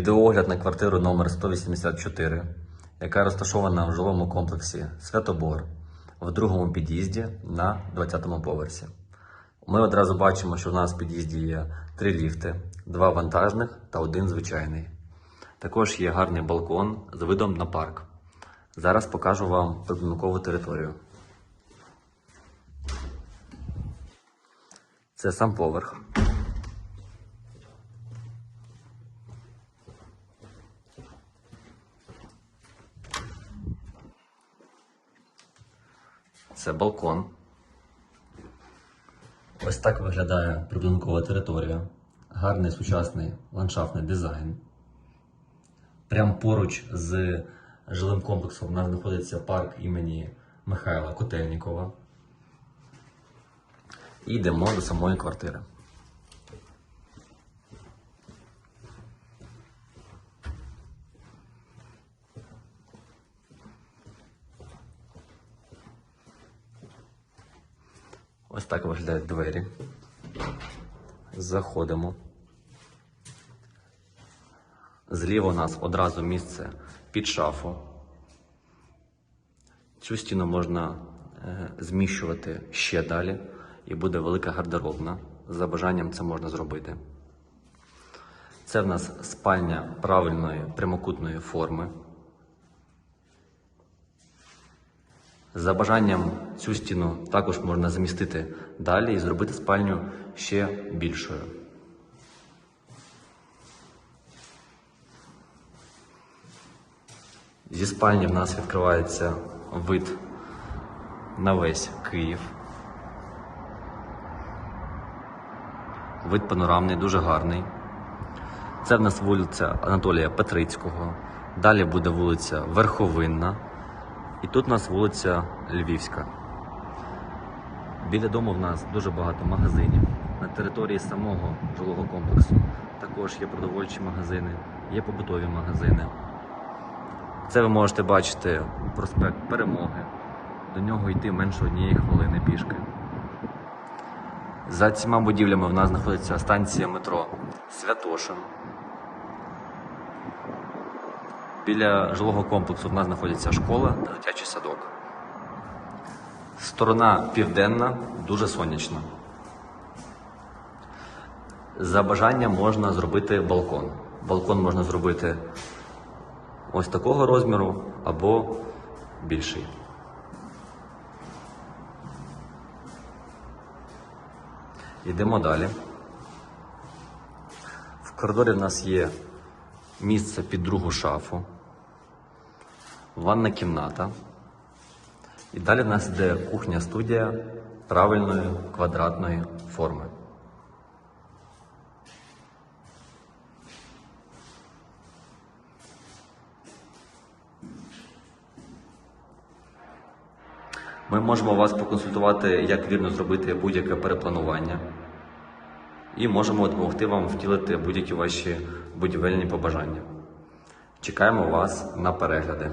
Відеогляд на квартиру номер 184, яка розташована в жилому комплексі Святобор в другому під'їзді на 20-му поверсі. Ми одразу бачимо, що в нас в під'їзді є три ліфти, два вантажних та один звичайний. Також є гарний балкон з видом на парк. Зараз покажу вам прибудинкову територію. Це сам поверх. Це балкон. Ось так виглядає прибудинкова територія. Гарний сучасний ландшафтний дизайн. Прямо поруч з жилим комплексом у нас знаходиться парк імені Михайла Котельнікова. І йдемо до самої квартири. Ось так виглядають двері. Заходимо. Зліва у нас одразу місце під шафу. Цю стіну можна е, зміщувати ще далі, і буде велика гардеробна. За бажанням це можна зробити. Це в нас спальня правильної прямокутної форми. За бажанням цю стіну також можна замістити далі і зробити спальню ще більшою. Зі спальні в нас відкривається вид на весь Київ. Вид панорамний, дуже гарний. Це в нас вулиця Анатолія Петрицького. Далі буде вулиця Верховинна. І тут у нас вулиця Львівська. Біля дому в нас дуже багато магазинів. На території самого жилого комплексу також є продовольчі магазини, є побутові магазини. Це ви можете бачити проспект Перемоги. До нього йти менше однієї хвилини пішки. За цими будівлями в нас знаходиться станція метро Святошин. Біля жилого комплексу в нас знаходиться школа та дитячий садок. Сторона південна, дуже сонячна. За бажанням можна зробити балкон. Балкон можна зробити ось такого розміру або більший. Йдемо далі. В коридорі в нас є місце під другу шафу, ванна кімната. І далі в нас йде кухня-студія правильної квадратної форми. Ми можемо вас поконсультувати, як вірно зробити будь-яке перепланування. І можемо допомогти вам втілити будь-які ваші будівельні побажання. Чекаємо вас на перегляди.